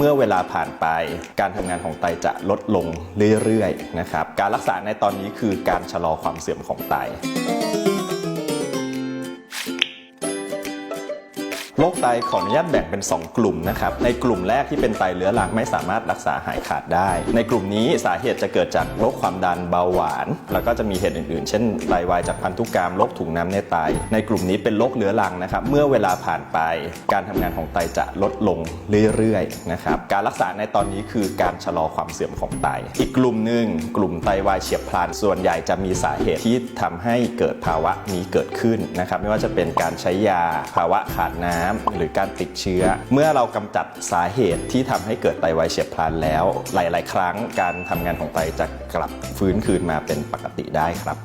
เมื่อเวลาผ่านไปการทำงานของไตจะลดลงเรื่อยๆนะครับ การรักษาในตอนนี้คือการชะลอความเสื่อมของไต โรคไตขออนุญาตแบ่งเป็น 2 กลุ่มนะครับ ในกลุ่มแรกที่เป็นไตเรื้อรังไม่สามารถรักษาหายขาดได้ ในกลุ่มนี้สาเหตุจะเกิดจากโรคความดันเบาหวาน แล้วก็จะมีเหตุอื่นๆ เช่นไตวายจากพันธุกรรมโรคถุงน้ำในไต ในกลุ่มนี้เป็นโรคเรื้อรังนะครับ เมื่อเวลาผ่านไป การทำงานของไตจะลดลงเรื่อยๆนะครับ การรักษาในตอนนี้คือการชะลอความเสื่อมของไต อีกกลุ่มหนึ่งกลุ่มไตวายเฉียบพลัน ส่วนใหญ่จะมีสาเหตุที่ทำให้เกิดภาวะนี้เกิดขึ้นนะครับ ไม่ว่าจะเป็นการใช้ยาภาวะขาดน้ำหรือการติดเชื้อ เมื่อเรากำจัดสาเหตุที่ทำให้เกิดไตวายเฉียบพลันแล้ว หลาย ๆ ครั้งการทำงานของไตจะกลับฟื้นคืนมาเป็นปกติได้ครับ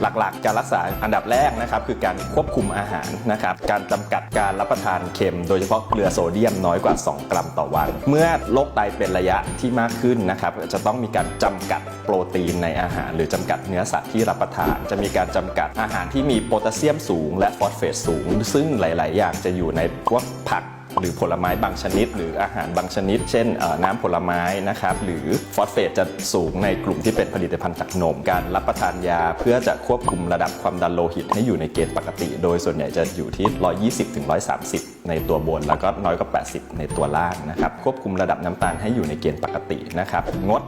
หลักๆการรักษาอันดับแรกนะครับคือการควบคุมอาหารนะครับการจำกัดการรับประทานเค็ม โดยเฉพาะเกลือโซเดียมน้อยกว่า 2 กรัมต่อวัน เมื่อโรคไตเป็นระยะที่มากขึ้นนะครับจะต้องมีการจำกัดโปรตีนในอาหาร หรือจำกัดเนื้อสัตว์ที่รับประทาน จะมีการจำกัดอาหารที่มีโพแทสเซียมสูง และฟอสเฟตสูง ซึ่งหลาย ๆ อย่างจะอยู่ในพวกผัก หรือผลไม้บางชนิด หรืออาหารบางชนิด เช่นน้ำผลไม้นะครับหรือฟอสเฟตจะสูงในกลุ่มที่เป็นผลิตภัณฑ์จากนม การรับประทานยาเพื่อจะควบคุมระดับความดันโลหิตให้อยู่ในเกณฑ์ปกติ โดยส่วนใหญ่จะอยู่ที่ 120ถึง130 ในตัวบน แล้วก็น้อยกว่า 80 ในตัวล่างนะครับควบคุมระดับน้ำตาลให้อยู่ในเกณฑ์ปกตินะครับงด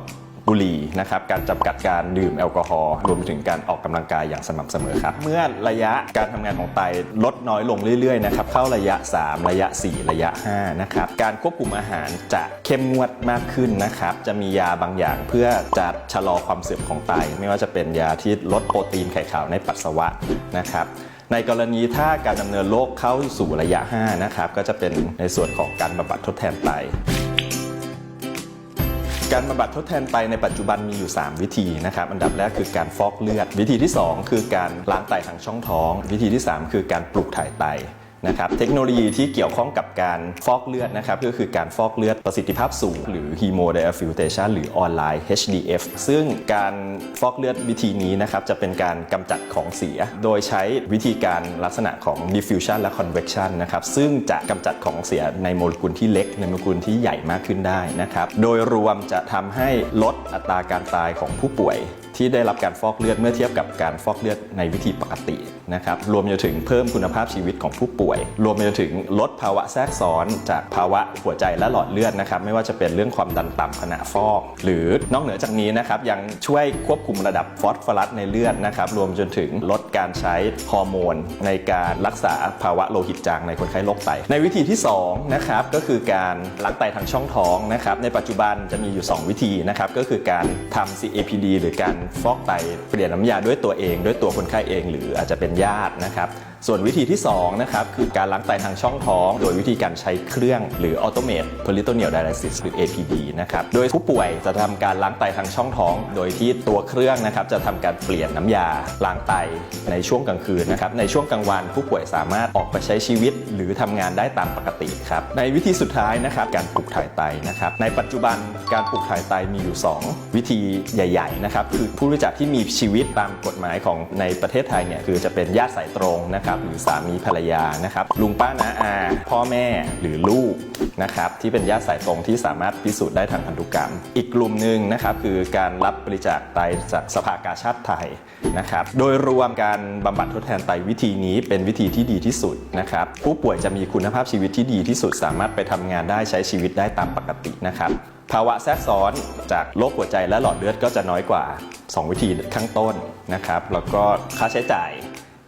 บุหรี่นะครับการจำกัดการดื่มแอลกอฮอล์รวมถึงการออกกำลังกายอย่างสม่ำเสมอครับ เมื่อระยะการทำงานของไตลดน้อยลงเรื่อยๆนะครับเข้าระยะ 3 ระยะ 4 ระยะ5นะครับการควบคุมอาหารจะเข้มงวดมากขึ้นนะครับจะมียาบางอย่างเพื่อจะชะลอความเสื่อมของไต ไม่ว่าจะเป็นยาที่ลดโปรตีนไข่ขาวในปัสสาวะนะครับในกรณีถ้าการดำเนินโรคเข้าสู่ระยะ 5 นะครับ ก็จะเป็นในส่วนของการบำบัดทดแทนไต การบำบัดทดแทนไตในปัจจุบันมีอยู่ 3 วิธีนะครับ อันดับแรกคือการฟอกเลือด วิธีที่ 2 คือการล้างไตทางช่องท้อง วิธีที่ 3 คือการปลูกถ่ายไต นะครับเทคโนโลยีที่เกี่ยวข้องกับการฟอกเลือดนะครับก็คือการฟอกเลือดประสิทธิภาพสูง หรือ hemodiafiltration หรือออนไลน์ HDF ซึ่งการฟอกเลือดวิธีนี้นะครับจะเป็นการกำจัดของเสีย โดยใช้วิธีการลักษณะของ diffusion และ convection นะครับซึ่งจะกำจัดของเสียในโมเลกุลที่เล็ก ในโมเลกุลที่ใหญ่มากขึ้นได้นะครับโดยรวมจะทำให้ลดอัตราการตายของผู้ป่วย ที่ได้รับการฟอกเลือดเมื่อเทียบกับการฟอกเลือดในวิธีปกตินะครับรวมไปถึงเพิ่มคุณภาพชีวิตของผู้ป่วย รวมไปถึงลดภาวะแทรกซ้อน จากภาวะหัวใจและหลอดเลือดนะครับไม่ว่าจะเป็นเรื่องความดันต่ำขณะฟอก หรือนอกเหนือจากนี้นะครับยังช่วยควบคุมระดับฟอสฟอรัสในเลือดนะครับรวมจนถึงลดการใช้ฮอร์โมน ในการรักษาภาวะโลหิตจางในคนไข้โรคไต ในวิธีที่2นะครับก็คือการล้างไตทางช่องท้องนะครับในปัจจุบันจะมีอยู่ 2 วิธีนะครับก็คือการทำ CAPD หรือการฟอกไตเปลี่ยนน้ำยาด้วยตัวเอง ด้วยตัวคนไข้เอง หรืออาจจะเป็นญาตินะครับ ส่วนวิธีที่ 2 นะครับ คือการล้างไตทางช่องท้อง โดยวิธีการใช้เครื่องหรือ Automate Peritoneal Dialysis หรือ APD นะครับ โดยผู้ป่วยจะทำการล้างไตทางช่องท้อง โดยที่ตัวเครื่องนะครับจะทำการเปลี่ยนน้ำยาล้างไตในช่วงกลางคืนนะครับ ในช่วงกลางวันผู้ป่วยสามารถออกไปใช้ชีวิต หรือทำงานได้ตามปกติครับ ในวิธีสุดท้ายนะครับ การปลูกถ่ายไตนะครับ ในปัจจุบันการปลูกถ่ายไตมีอยู่ 2 วิธีใหญ่ ๆ นะครับ คือผู้บริจาคที่มีชีวิตตามกฎหมายของในประเทศไทยเนี่ยคือจะเป็นญาติสายตรงนะครับหรือสามีภรรยานะครับลุงป้าน้าอา พ่อแม่หรือลูกนะครับที่เป็นญาติสายตรงที่สามารถพิสูจน์ได้ทางพันธุกรรม อีกกลุ่มหนึ่งนะครับคือการรับบริจาคไตจากสภากาชาติไทยนะครับโดยรวมการบำบัดทดแทนไตวิธีนี้เป็นวิธีที่ดีที่สุดนะครับผู้ป่วยจะมีคุณภาพชีวิตที่ดีที่สุด สามารถไปทำงานได้ใช้ชีวิตได้ตามปกตินะครับภาวะแทรกซ้อนจากโรคหัวใจและหลอดเลือดก็จะน้อยกว่า 2 วิธีข้างต้นนะครับ แล้วก็ค่าใช้จ่าย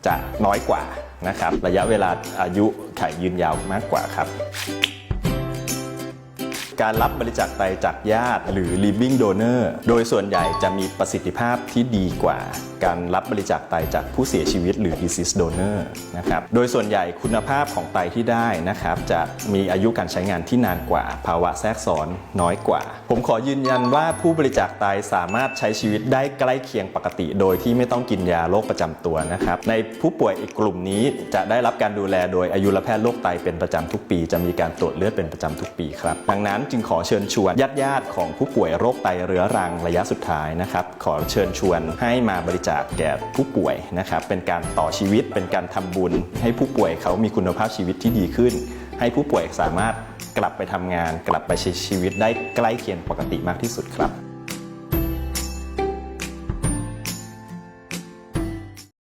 จะน้อยกว่านะครับ ระยะเวลาอายุไขยืนยาวมากกว่าครับ การรับบริจาคไตจากญาติหรือ living donor โดยส่วนใหญ่จะมีประสิทธิภาพที่ดีกว่า การรับบริจาคไตจากผู้เสียชีวิตหรือ deceased donor นะครับ โดยส่วนใหญ่คุณภาพของไตที่ได้นะครับ จะมีอายุการใช้งานที่นานกว่า ภาวะแทรกซ้อนน้อยกว่า ผมขอยืนยันว่าผู้บริจาคไตสามารถใช้ชีวิตได้ใกล้เคียงปกติ โดยที่ไม่ต้องกินยาโรคประจำตัวนะครับ ในผู้ป่วยอีกกลุ่มนี้จะได้รับการดูแลโดยอายุรแพทย์โรคไตเป็นประจำทุกปี จะมีการตรวจเลือดเป็นประจำทุกปีครับ ดังนั้นจึงขอเชิญชวนญาติญาติๆของผู้ป่วยโรคไตเรื้อรังระยะสุดท้ายนะครับ ขอเชิญชวนให้มาบริจาคแก่ผู้ป่วยนะครับ เป็นการต่อชีวิต เป็นการทำบุญ ให้ผู้ป่วยเขามีคุณภาพชีวิตที่ดีขึ้น ให้ผู้ป่วยสามารถกลับไปทำงาน กลับไปใช้ชีวิตได้ใกล้เคียงปกติมากที่สุดครับ